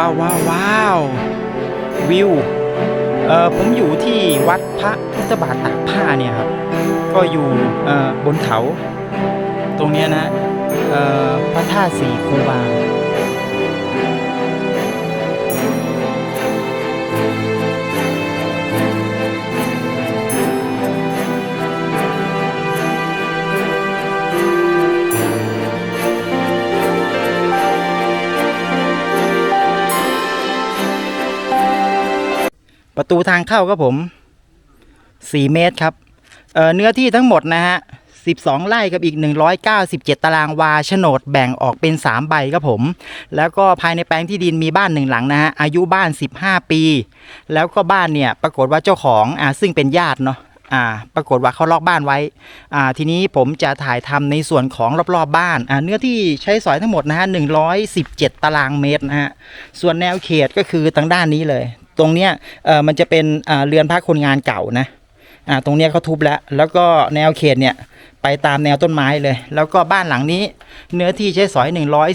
ว้าวว้าวว้าววิวเออผมอยู่ที่วัดพระพุทธบาทตากผ้าเนี่ยครับ ก็อยู่เออบนเขา ตรงเนี้ยนะเออพระธาตุสีคูบา ประตูทางเข้าครับผม4เมตรครับเเนื้อที่ทั้งหมดนะฮะ12ไร่กับอีก197ตารางวาโฉนดแบ่งออกเป็น3ใบครับผม แล้วก็ภายในแปลงที่ดินมีบ้านหนึ่งหลังนะฮะอายุบ้าน15ปี แล้วก็บ้านเนี่ยปรากฏว่าเจ้าของอ่าซึ่งเป็นญาติเนาะอ่าปรากฏว่าเขาล็อกบ้านไว้อ่าทีนี้ผมจะถ่ายทำในส่วนของรอบๆบ้านอ่าเนื้อที่ใช้สอยทั้งหมดนะฮะ117ตารางเมตรนะฮะส่วนแนวเขตก็คือทางด้านนี้เลย ตรงเนี้ยเออมันจะเป็นเรือนพักคนงานเก่านะอ่าตรงเนี้ยเขาทุบแล้ว แล้วก็แนวเขตเนี่ยไปตามแนวต้นไม้เลย แล้วก็บ้านหลังนี้ เนื้อที่ใช้สอย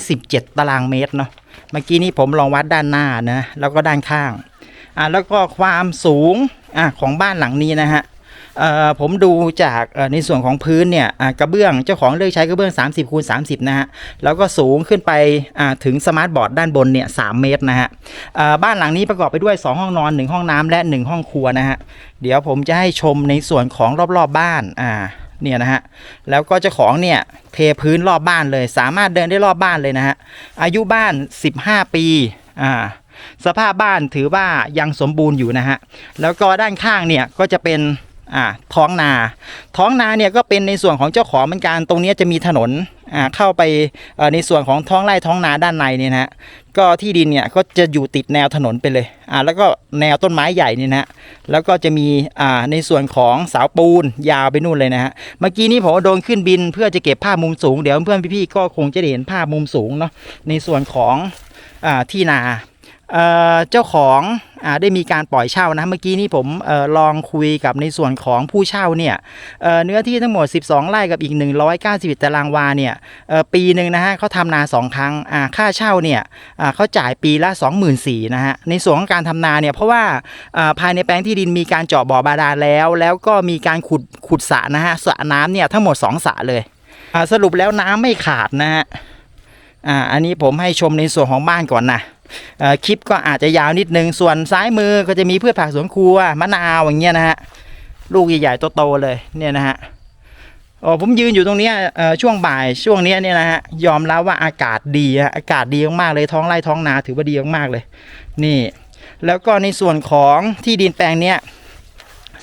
117 ตารางเมตรเนาะเมื่อกี้นี้ผมลองวัดด้านหน้านะแล้วก็ด้านข้างอ่าแล้วก็ความสูงอ่าของบ้านหลังนี้นะฮะ ผมดูจากในส่วนของพื้นเนี่ยกระเบื้องเจ้าของเลือกใช้กระเบื้อง 30คูณ30 นะฮะ แล้วก็สูงขึ้นไปถึงสมาร์ทบอร์ดด้านบนเนี่ย3เมตรนะฮะบ้านหลังนี้ประกอบไปด้วย 2 ห้องนอน 1 ห้องน้ำและ 1 ห้องครัวนะฮะ เดี๋ยวผมจะให้ชมในส่วนของรอบๆบบ้านอ่าเนี่ยนะฮะ แล้วก็เจ้าของเนี่ยเทพื้นรอบบ้านเลย สามารถเดินได้รอบบ้านเลยนะฮะ อายุบ้าน 15 ปีอ่าสภาพบ้านถือว่ายังสมบูรณ์อยู่นะฮะ แล้วก็ด้านข้างเนี่ยก็จะเป็น อ่าท้องนา ท้องนาเนี่ยก็เป็นในส่วนของเจ้าของเหมือนกันตรงนี้จะมีถนนอ่าเข้าไปในส่วนของท้องไร่ท้องนาด้านในเนี่ยนะฮะก็ที่ดินเนี่ยก็จะอยู่ติดแนวถนนไปเลยอ่าแล้วก็แนวต้นไม้ใหญ่นี่นะฮะแล้วก็จะมีอ่าในส่วนของเสาปูนยาวไปนู่นเลยนะฮะเมื่อกี้นี้ผมโดนขึ้นบินเพื่อจะเก็บภาพมุมสูงเดี๋ยวเพื่อนพี่ๆก็คงจะเห็นภาพมุมสูงเนาะในส่วนของอ่าที่นา เจ้าของอได้มีการปล่อยเช่านะเมื่อกี้นี้ผมออลองคุยกับในส่วนของผู้เช่าเนี่ยเเนื้อที่ทั้งหมด 12 ไร่กับอีก 191ตารางวาเนี่ยปีหนึ่งนะฮะเขาทำนา 2 ครั้งค่าเช่าเนี่ยเขาจ่ายปีละ 24,000นะฮะในส่วนของการทำนาเนี่ยเพราะว่าภายในแปลงที่ดินมีการเจาะบ่อบาดาลแล้ว แล้วก็มีการขุดขุดสระนะฮะสระน้ำเนี่ยทั้งหมด 2สระเลยสรุปแล้วน้ำไม่ขาดนะฮะอ,อันนี้ผมให้ชมในส่วนของบ้านก่อนนะ คลิปก็อาจจะยาวนิดนึง ส่วนซ้ายมือก็จะมีพืชผักสวนครัวมะนาวอย่างเงี้ยนะฮะลูกใหญ่ๆโตๆเลยเนี่ยนะฮะโอ้ผมยืนอยู่ตรงเนี้ยช่วงบ่ายช่วงเนี้ยเนี่ยนะฮะยอมรับว่าอากาศดีอากาศดีมากๆเลยท้องไร่ท้องนาถือว่าดีมากๆเลย นี่ แล้วก็ในส่วนของที่ดินแปลงเนี้ย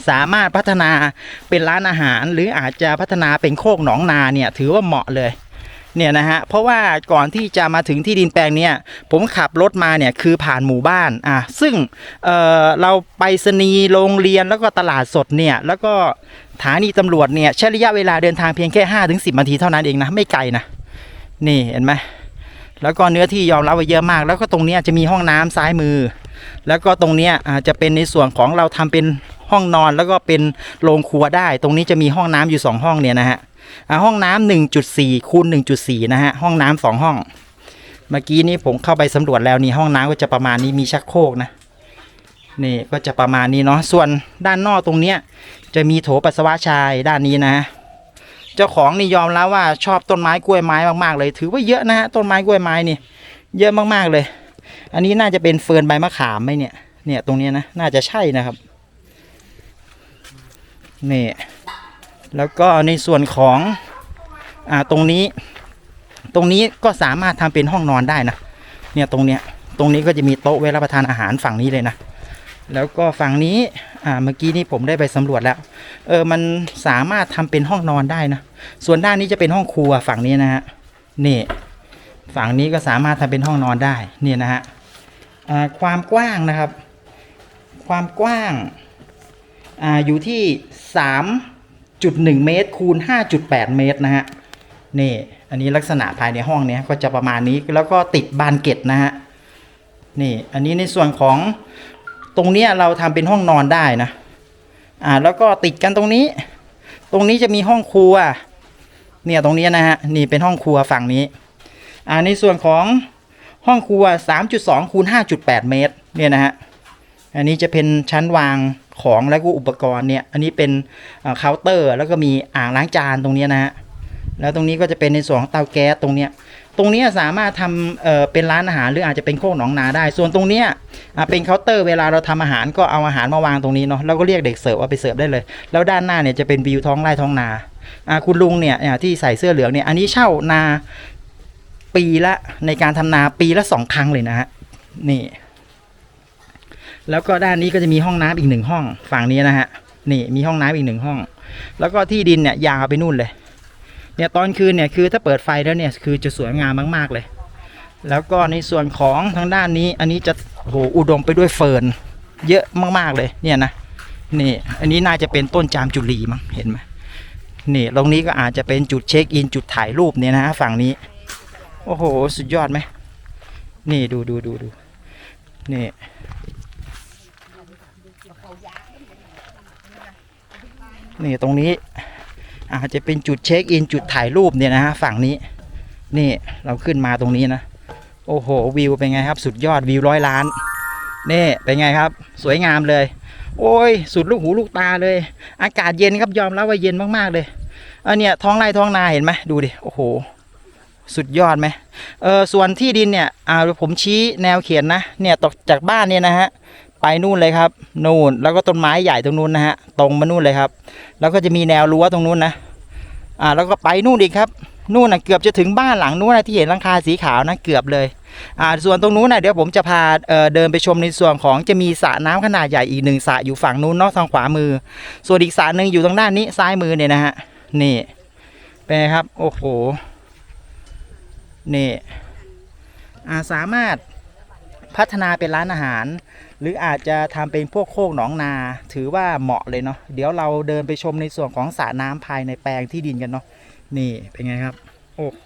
สามารถพัฒนาเป็นร้านอาหาร หรืออาจจะพัฒนาเป็นโคกหนองนาเนี่ยถือว่าเหมาะเลย เนี่ยนะฮะเพราะว่าก่อนที่จะมาถึงที่ดินแปลงเนี่ยผมขับรถมาเนี่ยคือผ่านหมู่บ้านอะซึ่งเอ่อเราไปสนีโรงเรียนแล้วก็ตลาดสดเนี่ยแล้วก็ฐานีตำรวจเนี่ยใช้ระยะเวลาเดินทางเพียงแค่5ถึง10นาทีเท่านั้นเองนะไม่ไกลนะนี่เห็นไหมแล้วก็เนื้อที่ยอมรับว่าเยอะมาก แล้วก็ตรงเนี้ยจะมีห้องน้ำซ้ายมือ แล้วก็ตรงเนี้ยอ่าจะเป็นในส่วนของเราทำเป็นห้องนอนแล้วก็เป็นโรงครัวได้ ตรงนี้จะมีห้องน้ำอยู่สองห้องเนี่ยนะฮะ ห้องน้ำหนึ่งจุดสี่คูณหนึ่งจุดสี่นะฮะ ห้องน้ำสองห้อง เมื่อกี้นี้ผมเข้าไปสำรวจแล้วนี่ห้องน้ำก็จะประมาณนี้มีชักโครกนะนี่ก็จะประมาณนี้เนาะส่วนด้านนอกตรงเนี้ยจะมีโถปัสสาวะชายด้านนี้นะเจ้าของนี่ยอมแล้วว่าชอบต้นไม้กล้วยไม้มากๆเลย ถือว่าเยอะนะฮะต้นไม้กล้วยไม้นี่ เยอะมากๆเลย อันนี้น่าจะเป็นเฟิร์นใบมะขามไหมเนี่ยเนี่ยตรงเนี้ยนะน่าจะใช่นะครับนี่ แล้วก็ในส่วนของอ่าตรงนี้ ตรงนี้ก็สามารถทำเป็นห้องนอนได้นะ เนี่ยตรงเนี้ย ตรงนี้ก็จะมีโต๊ะไว้รับประทานอาหารฝั่งนี้เลยนะ แล้วก็ฝั่งนี้ อ่า เมื่อกี้นี้ผมได้ไปสำรวจแล้ว เออ มันสามารถทำเป็นห้องนอนได้นะ ส่วนด้านนี้จะเป็นห้องครัวฝั่งนี้นะฮะ นี่ ฝั่งนี้ก็สามารถทำเป็นห้องนอนได้ เนี่ยนะฮะ อ่า ความกว้างนะครับ ความกว้าง อ่า อยู่ที่สาม จุดหนึ่งเมตรคูณห้าจุดแปดเมตรนะฮะนี่อันนี้ลักษณะภายในห้องเนี้ยก็จะประมาณนี้แล้วก็ติดบานเกล็ดนะฮะนี่อันนี้ในส่วนของตรงเนี้ยเราทำเป็นห้องนอนได้นะอ่าแล้วก็ติดกันตรงนี้ ตรงนี้จะมีห้องครัวเนี่ยตรงนี้นะฮะนี่เป็นห้องครัวฝั่งนี้อ่าในส่วนของห้องครัว 3.2คูณ5.8 เมตรเนี่ยนะฮะอันนี้จะเป็นชั้นวาง ของและก็อุปกรณ์เนี่ย อันนี้เป็นเคาน์เตอร์ แล้วก็มีอ่างล้างจานตรงนี้นะฮะ แล้วตรงนี้ก็จะเป็นในส่วนของเตาแก๊สตรงเนี้ย ตรงเนี้ยสามารถทำเอ่อเป็นร้านอาหารหรืออาจจะเป็นโคกหนองนาได้ ส่วนตรงเนี้ยอะเป็นเคาน์เตอร์เวลาเราทำอาหารก็เอาอาหารมาวางตรงนี้เนาะ แล้วก็เรียกเด็กเสิร์ฟว่าไปเสิร์ฟได้เลย แล้วด้านหน้าเนี่ยจะเป็นวิวท้องไร่ท้องนาอ่าคุณลุงเนี่ยอ่าที่ใส่เสื้อเหลืองเนี่ย อันนี้เช่านาปีละในการทำนาปีละสองครั้งเลยนะฮะ นี่ แล้วก็ด้านนี้ก็จะมีห้องน้ำอีกหนึ่งห้องฝั่งนี้นะฮะนี่มีห้องน้ำอีกหนึ่งห้อง แล้วก็ที่ดินเนี่ยยาวไปนู่นเลย เนี่ยตอนคืนเนี่ยคือถ้าเปิดไฟแล้วเนี่ยคือจะสวยงามมาก ๆเลย แล้วก็ในส่วนของทางด้านนี้อันนี้จะโอ้โหอุดมไปด้วยเฟิร์นเยอะมากๆเลยเนี่ยนะนี่อันนี้น่าจะเป็นต้นจามจุลีมั้งเห็นไหมนี่ตรงนี้ก็อาจจะเป็นจุดเช็คอินจุดถ่ายรูปเนี่ยนะฮะฝั่งนี้ โอ้โห สุดยอดไหมนี่ดูดูดูดูนี่ นี่ตรงนี้อาจจะเป็นจุดเช็คอินจุดถ่ายรูปเนี่ยนะฮะฝั่งนี้ นี่เราขึ้นมาตรงนี้นะ โอ้โหวิวเป็นไงครับ สุดยอดวิวร้อยล้าน นี่เป็นไงครับ สวยงามเลย โอ้ย สุดลูกหูลูกตาเลย อากาศเย็นครับยอมรับว่าเย็นมากๆเลยอันเนี้ยท้องไร่ท้องนาเห็นไหมดูดิโอ้โห สุดยอดไหมเออส่วนที่ดินเนี่ยอ่าผมชี้แนวเขียนนะเนี่ยตกจากบ้านเนี่ยนะฮะ ไปนู่นเลยครับ นู่นแล้วก็ต้นไม้ใหญ่ตรงนู้นนะฮะตรงมานู่นเลยครับ แล้วก็จะมีแนวรั้วตรงนู้นนะอ่าแล้วก็ไปนู่นอีกครับนู่นนะเกือบจะถึงบ้านหลังนู้นนะที่เห็นหลังคาสีขาวนะเกือบเลยอ่าส่วนตรงนู้นนะเดี๋ยวผมจะพาเอ่อเดินไปชมในส่วนของจะมีสระน้ำขนาดใหญ่อีกหนึ่งสระอยู่ฝั่งนู้นนอกทางขวามือ ส่วนอีกสระหนึ่งอยู่ทางด้านนี้ซ้ายมือเนี่ยนะฮะนี่เป็นครับโอ้โหนี่อ่าสามารถพัฒนาเป็นร้านอาหาร หรืออาจจะทำเป็นพวกโคกหนองนา ถือว่าเหมาะเลยเนาะเดี๋ยวเราเดินไปชมในส่วนของสระน้ำภายในแปลงที่ดินกันเนาะนี่เป็นไงครับ โอ้โห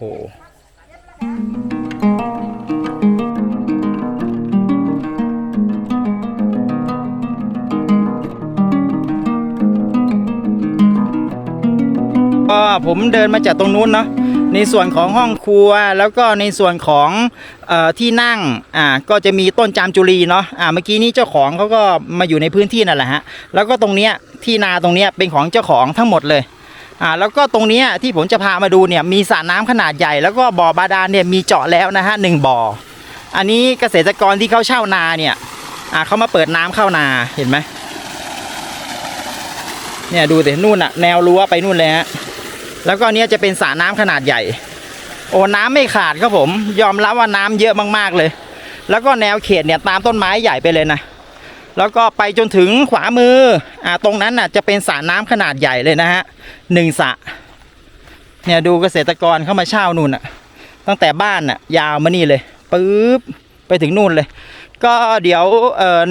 ก็ผมเดินมาจากตรงนู้นเนาะ ในส่วนของห้องครัวแล้วก็ในส่วนของอที่นั่งอ่าก็จะมีต้นจามจุรีเนาะอ่าเมื่อกี้นี้เจ้าของเขาก็มาอยู่ในพื้นที่นั่นแหละฮะแล้วก็ตรงเนี้ยที่นาตรงเนี้ยเป็นของเจ้าของทั้งหมดเลยอ่าแล้วก็ตรงเนี้ยที่ผมจะพามาดูเนี่ยมีสระน้ำขนาดใหญ่ แล้วก็บ่อบาดาลเนี่ยมีเจาะแล้วนะฮะหนึ่งบ่อ อันนี้เกษตรกรที่เขาเช่านาเนี่ยอ่าเขามาเปิดน้ำเข้านาเห็นไหมเนี่ยดูสินู่นอะแนวรั้วไปนู่นเลยฮะ แล้วก็เนี้ยจะเป็นสระน้ำขนาดใหญ่ โอ้น้ำไม่ขาดครับผม ยอมรับว่าน้ำเยอะมากๆเลย แล้วก็แนวเขตเนี่ยตามต้นไม้ใหญ่ไปเลยนะ แล้วก็ไปจนถึงขวามืออ่าตรงนั้นน่ะจะเป็นสระน้ำขนาดใหญ่เลยนะฮะหนึ่งสระเนี่ยดูเกษตรกรเข้ามาเช่านู่นน่ะ ตั้งแต่บ้านน่ะยาวมานี่เลยปึ๊บไปถึงนู่นเลย ก็เดี๋ยว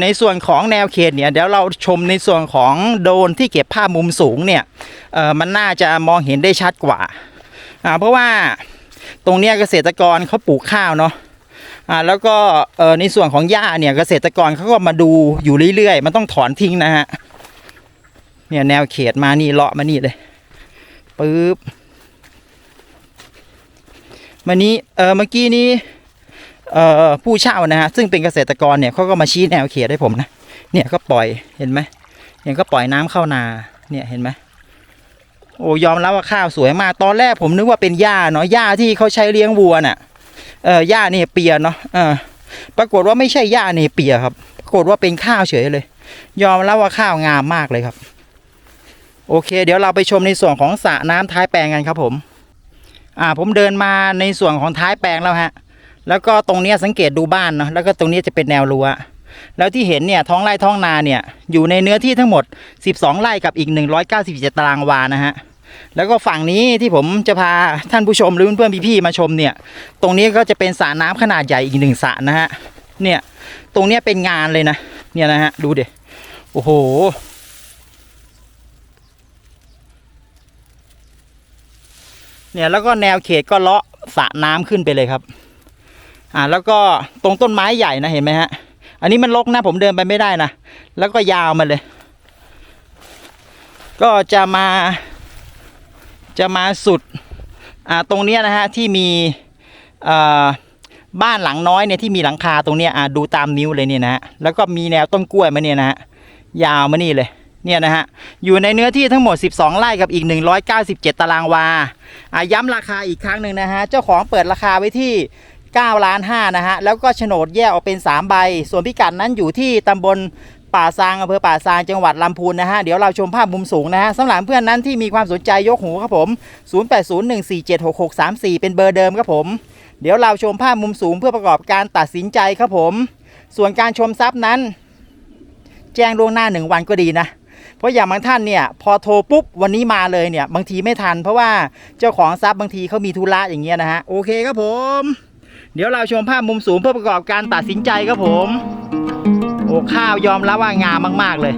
ในส่วนของแนวเขตเนี่ยเดี๋ยวเราชมในส่วนของโดนที่เก็บภาพมุมสูงเนี่ยมันน่าจะมองเห็นได้ชัดกว่า เพราะว่าตรงเนี้ยเกษตรกรเขาปลูกข้าวเนาะแล้วก็ในส่วนของหญ้าเนี่ยเกษตรกรเขาก็มาดูอยู่เรื่อยๆ มันต้องถอนทิ้งนะฮะเนี่ยแนวเขตมานี่เลาะมานี่เลยปึ๊บมานี้เออเมื่อกี้นี้ ผู้เช่านะฮะซึ่งเป็นเกษตรกรเนี่ยเขาก็มาชี้แนวเขตให้ผมนะเนี่ยก็ปล่อยเห็นไหมเนี่ยก็ปล่อยน้ำเข้านาเนี่ยเห็นไหมโอ้ยอมรับว่าข้าวสวยมากตอนแรกผมนึกว่าเป็นหญ้าเนาะหญ้าที่เขาใช้เลี้ยงวัวน่ะเออหญ้าเนี่ยเปียเนาะเออปรากฏว่าไม่ใช่หญ้าเนี่ยเปียครับ ปรากฏว่าเป็นข้าวเฉยเลย ยอมรับว่าข้าวงามมากเลยครับ โอเค เดี๋ยวเราไปชมในส่วนของสระน้ำท้ายแปลงกันครับผม อ่าผมเดินมาในส่วนของท้ายแปลงแล้วฮะ แล้วก็ตรงนี้สังเกตดูบ้านเนาะแล้วก็ตรงนี้จะเป็นแนวรั้วแล้วที่เห็นเนี่ยท้องไร่ท้องนาเนี่ยอยู่ในเนื้อที่ทั้งหมด 12 ไร่กับอีก 197ตารางวานะฮะแล้วก็ฝั่งนี้ที่ผมจะพาท่านผู้ชมหรือเพื่อนๆพี่ๆมาชมเนี่ย ตรงนี้ก็จะเป็นสระน้ำขนาดใหญ่อีกหนึ่งสระนะฮะเนี่ยตรงเนี้ยเป็นงานเลยนะเนี่ยนะฮะดูเด็โอ้โหเนี่ยแล้วก็แนวเขตก็เลาะสระน้ำขึ้นไปเลยครับ อ่าแล้วก็ตรงต้นไม้ใหญ่นะเห็นไหมฮะ อันนี้มันลกนะ ผมเดินไปไม่ได้นะ แล้วก็ยาวมาเลย ก็จะมา จะมาสุด อ่าตรงเนี้ยนะฮะที่มีอ่าบ้านหลังน้อยเนี่ยที่มีหลังคาตรงเนี้ยอะดูตามนิ้วเลยเนี่ยนะฮะ แล้วก็มีแนวต้นกล้วยมาเนี่ยนะฮะ ยาวมานี่เลยเนี่ยนะฮะ อยู่ในเนื้อที่ทั้งหมด 12 ไร่กับอีก 197 ตารางวาอะย้ำราคาอีกครั้งหนึ่งนะฮะ เจ้าของเปิดราคาไว้ที่ 9ล้าน5นะฮะ แล้วก็โฉนดแยกออกเป็น 3 ใบ ส่วนพิกัดนั้นอยู่ที่ตำบลป่าซางอำเภอป่าซางจังหวัดลำพูนนะฮะ เดี๋ยวเราชมภาพมุมสูงนะฮะสำหรับเพื่อนนั้นที่มีความสนใจยกหูครับผม 0801476634 เป็นเบอร์เดิมครับผม เดี๋ยวเราชมภาพมุมสูงเพื่อประกอบการตัดสินใจครับผม ส่วนการชมทรัพย์นั้น แจ้งล่วงหน้าหนึ่งวันก็ดีนะเพราะอย่างบางท่านเนี่ยพอโทรปุ๊บวันนี้มาเลยเนี่ยบางทีไม่ทัน เพราะว่าเจ้าของทรัพย์บางทีเขามีธุระอย่างเงี้ยนะฮะโอเคครับผม เดี๋ยวเราชมภาพมุมสูงเพื่อประกอบการตัดสินใจครับผม โอ้ข้าวยอมรับว่างามมาก ๆ เลย